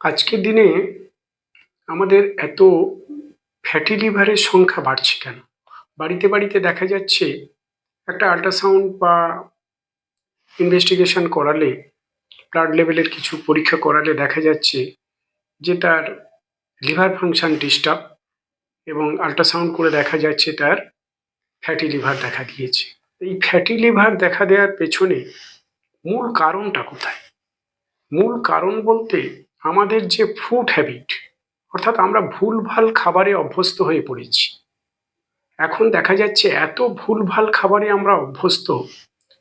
আজকের দিনে আমাদের এত ফ্যাটি লিভারের সংখ্যা বাড়ছে কেন? বাড়িতে বাড়িতে দেখা যাচ্ছে একটা আল্ট্রাসাউন্ড বা ইনভেস্টিগেশন করালে ব্লাড লেভেলের কিছু পরীক্ষা করালে দেখা যাচ্ছে যে তার লিভার ফাংশন ডিস্টার্ব এবং আল্ট্রাসাউন্ড করে দেখা যাচ্ছে তার ফ্যাটি লিভার দেখা দিয়েছে। এই ফ্যাটি লিভার দেখা দেওয়ার পেছনে মূল কারণটা কোথায়? মূল কারণ বলতে আমাদের যে ফুড হ্যাবিট অর্থাৎ আমরা ভুলভাল খাবারে অভ্যস্ত হয়ে পড়েছি। এখন দেখা যাচ্ছে এত ভুলভাল খাবারে আমরা অভ্যস্ত,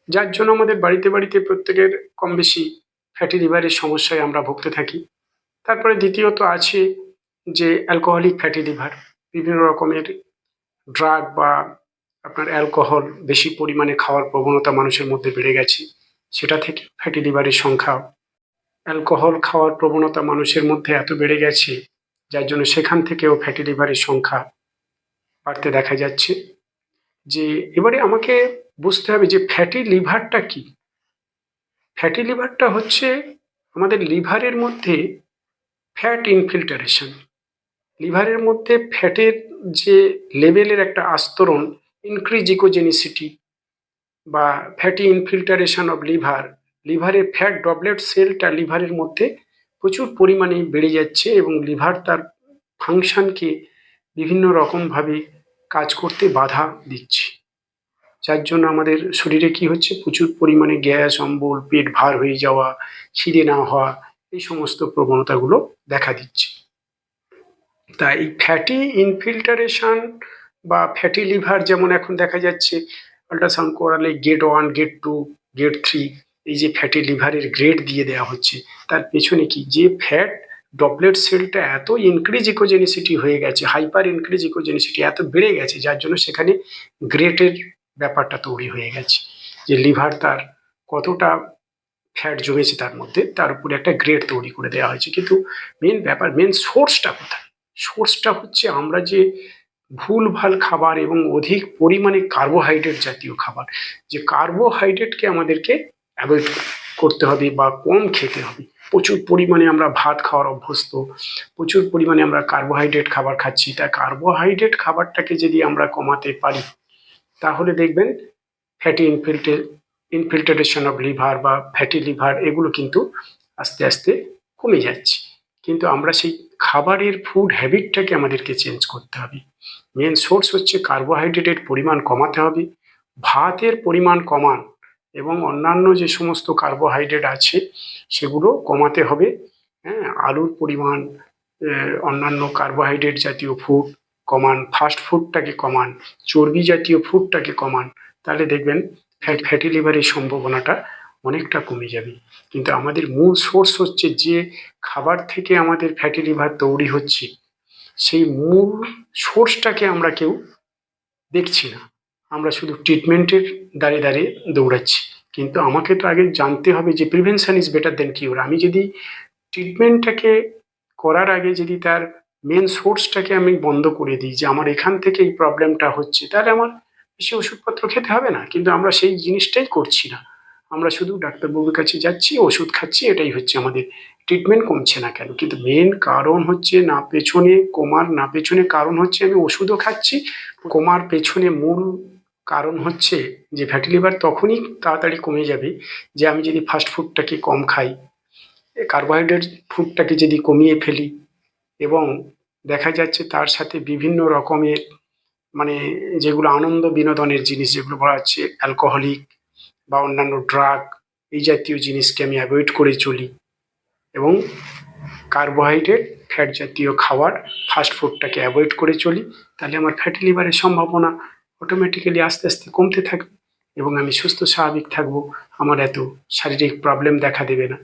যার জন্য আমাদের বাড়িতে বাড়িতে প্রত্যেকের কম বেশি ফ্যাটি লিভারের সমস্যায় আমরা ভুগতে থাকি। তারপরে দ্বিতীয়ত আছে যে অ্যালকোহলিক ফ্যাটি লিভার বিভিন্ন রকমের ড্রাগ বা আপনার অ্যালকোহল বেশি পরিমাণে খাওয়ার প্রবণতা মানুষের মধ্যে বেড়ে গেছে। সেটা থেকে ফ্যাটি লিভারের সংখ্যা অ্যালকোহল খাওয়ার প্রবণতা মানুষের মধ্যে এত বেড়ে গেছে, যার জন্য সেখান থেকেও ফ্যাটি লিভারের সংখ্যা বাড়তে দেখা যাচ্ছে। যে এবারে আমাকে বুঝতে হবে যে ফ্যাটি লিভারটা কি? ফ্যাটি লিভারটা হচ্ছে আমাদের লিভারের মধ্যে ফ্যাট ইনফিল্টারেশন লিভারের মধ্যে ফ্যাটের যে লেভেলের একটা আস্তরণ ইনক্রিজ ইকোজেনিসিটি বা ফ্যাটি ইনফিল্টারেশন অফ লিভার লিভারের ফ্যাট ডবলেট সেলটা লিভারের মধ্যে প্রচুর পরিমাণে বেড়ে যাচ্ছে এবং লিভার তার ফাংশনকে বিভিন্ন রকমভাবে কাজ করতে বাধা দিচ্ছে। যার জন্য আমাদের শরীরে কি হচ্ছে? প্রচুর পরিমাণে গ্যাস, অম্বল, পেট ভার হয়ে যাওয়া, খিদে না হওয়া এই সমস্ত প্রবণতাগুলো দেখা দিচ্ছে। তাই এই ফ্যাটি ইনফিল্টারেশন বা ফ্যাটি লিভার যেমন এখন দেখা যাচ্ছে আল্ট্রাসাউন্ড করালে grade one grade two grade three এই যে ফ্যাটি লিভারের গ্রেড দিয়ে দেওয়া হচ্ছে, তার পেছনে কি? যে ফ্যাট ডবলেট সেলটা এত ইনক্রিজ ইকোজেনিসিটি হয়ে গেছে হাইপার ইনক্রিজ ইকোজেনিসিটি এত বেড়ে গেছে, যার জন্য সেখানে গ্রেটের ব্যাপারটা তৈরি হয়ে গেছে। যে লিভার তার কতটা ফ্যাট জমেছে তার মধ্যে, তার উপরে একটা গ্রেড তৈরি করে দেওয়া হয়েছে। কিন্তু মেন ব্যাপার মেন সোর্সটা কোথায়? সোর্সটা হচ্ছে আমরা যে ভুলভাল খাবার এবং অধিক পরিমাণে কার্বোহাইড্রেট জাতীয় খাবার, যে কার্বোহাইড্রেটকে আমাদেরকে অ্যাভয়েড করতে হবে বা কম খেতে হবে। প্রচুর পরিমাণে আমরা ভাত খাওয়ার অভ্যস্ত, প্রচুর পরিমাণে আমরা কার্বোহাইড্রেট খাবার খাচ্ছি। তাই কার্বোহাইড্রেট খাবারটাকে যদি আমরা কমাতে পারি, তাহলে দেখবেন ফ্যাটি ইনফিল্টে ইনফিল্টারেশন অফ লিভার বা ফ্যাটি লিভার এগুলো কিন্তু আস্তে আস্তে কমে যাচ্ছে। কিন্তু আমরা সেই খাবারের ফুড হ্যাবিটটাকে আমাদেরকে চেঞ্জ করতে হবে। মেন সোর্স হচ্ছে কার্বোহাইড্রেটের পরিমাণ কমাতে হবে। ভাতের পরিমাণ কমান এবং অন্যান্য যে সমস্ত কার্বোহাইড্রেট আছে, সেগুলো কমাতে হবে। হ্যাঁ আলুর পরিমাণ অন্যান্য কার্বোহাইড্রেট জাতীয় ফুড কমান ফাস্ট ফুডটাকে কমান, চর্বি জাতীয় ফুডটাকে কমান, তাহলে দেখবেন ফ্যাট ফ্যাটি লিভারের সম্ভাবনাটা অনেকটা কমে যাবে। কিন্তু আমাদের মূল সোর্স হচ্ছে যে খাবার থেকে আমাদের ফ্যাটি লিভার তৈরি হচ্ছে, সেই মূল সোর্সটাকে আমরা কেউ দেখছি না। আমরা শুধু ট্রিটমেন্টের দাঁড়িয়ে দাঁড়িয়ে দৌড়াচ্ছি। কিন্তু আমাকে তো আগে জানতে হবে যে prevention is better than cure আমি যদি ট্রিটমেন্টটাকে করার আগে যদি তার মেন সোর্সটাকে আমি বন্ধ করে দিই যে আমার এখান থেকে এই প্রবলেমটা হচ্ছে, তাহলে আমার বেশি ওষুধপত্র খেতে হবে না। কিন্তু আমরা সেই জিনিসটাই করছি না। আমরা শুধু ডাক্তারবাবুর কাছে যাচ্ছি, ওষুধ খাচ্ছি, এটাই হচ্ছে আমাদের ট্রিটমেন্ট কমছে না কেন? কিন্তু মেন কারণ হচ্ছে না পেছনে, কমার না পেছনে কারণ হচ্ছে আমি ওষুধও খাচ্ছি, কমার পেছনে মূল কারণ হচ্ছে যে ফ্যাটি লিভার তখনই তাড়াতাড়ি কমে যাবে যে আমি যদি ফাস্ট ফুডটাকে কম খাই। কার্বোহাইড্রেট ফুডটাকে যদি কমিয়ে ফেলি এবং দেখা যাচ্ছে তার সাথে বিভিন্ন রকমের মানে যেগুলো আনন্দ বিনোদনের জিনিস যেগুলো বলা হচ্ছে অ্যালকোহলিক বা অন্যান্য ড্রাগ এই জাতীয় জিনিসকে আমি অ্যাভয়েড করে চলি এবং কার্বোহাইড্রেট ফ্যাট জাতীয় খাবার ফাস্ট ফুডটাকে অ্যাভয়েড করে চলি, তাহলে আমার ফ্যাটি লিভারের সম্ভাবনা অটোমেটিক্যালি আস্তে আস্তে কমতে থাকবে এবং আমি সুস্থ, স্বাভাবিক থাকব। আমার এত শারীরিক প্রবলেম দেখা দেবে না।